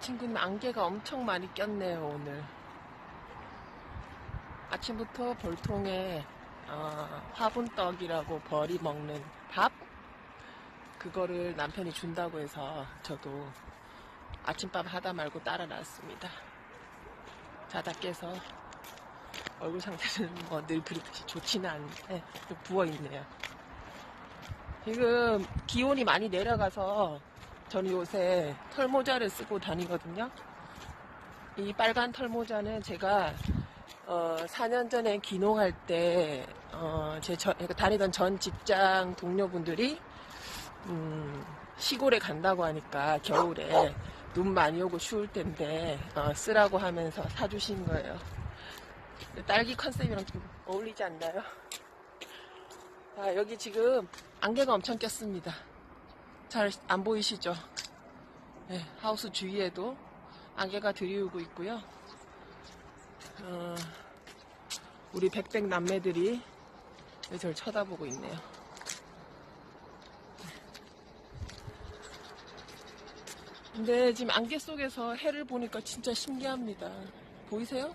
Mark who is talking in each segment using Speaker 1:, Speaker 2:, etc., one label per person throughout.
Speaker 1: 친구는 안개가 엄청 많이 꼈네요, 오늘. 아침부터 볼통에 어, 화분떡이라고 벌이 먹는 밥? 그거를 남편이 준다고 해서 저도 아침밥 하다 말고 따라 놨습니다. 자다 깨서 얼굴 상태는 뭐 늘 그렇듯이 좋지는 않은데 좀 부어있네요. 지금 기온이 많이 내려가서 저는 요새 털모자를 쓰고 다니거든요. 이 빨간 털모자는 제가 어, 4년 전에 귀농할 때, 어, 제 전- 그러니까 다니던 전 직장 동료분들이, 음, 시골에 간다고 하니까 겨울에 눈 많이 오고 추울 텐데, 어, 쓰라고 하면서 사주신 거예요. 딸기 컨셉이랑 좀 어울리지 않나요? 아, 여기 지금 안개가 엄청 꼈습니다. 잘 안 보이시죠? 네, 하우스 주위에도 안개가 들이우고 있고요. 어, 우리 백백 남매들이 저를 쳐다보고 있네요. 근데 지금 안개 속에서 해를 보니까 진짜 신기합니다. 보이세요?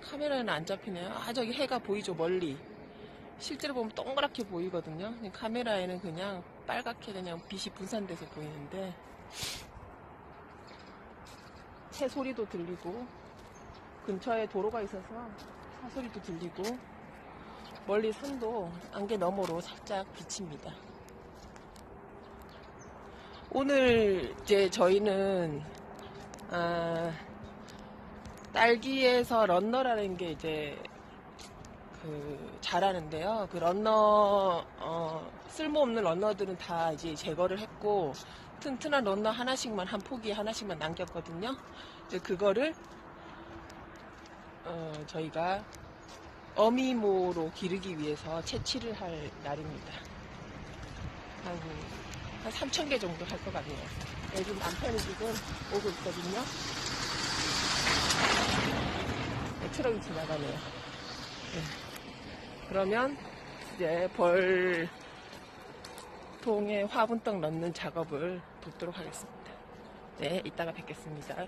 Speaker 1: 카메라에는 안 잡히네요. 아, 저기 해가 보이죠, 멀리. 실제로 보면 동그랗게 보이거든요. 카메라에는 그냥 빨갛게 그냥 빛이 분산돼서 보이는데, 새 소리도 들리고, 근처에 도로가 있어서 차 소리도 들리고, 멀리 산도 안개 너머로 살짝 비칩니다. 오늘 이제 저희는, 아, 딸기에서 런너라는 게 이제 그 잘하는데요. 그 런너 어, 쓸모없는 런너들은 다 이제 제거를 했고 튼튼한 런너 하나씩만 한 포기 하나씩만 남겼거든요. 이제 그거를 어, 저희가 어미모로 기르기 위해서 채취를 할 날입니다. 한, 한 3,000개 정도 할 것 같네요. 요즘 남편이 지금 오고 있거든요. 네, 트럭이 지나가네요. 네. 그러면 이제 벌통에 화분떡 넣는 작업을 돕도록 하겠습니다. 네, 이따가 뵙겠습니다.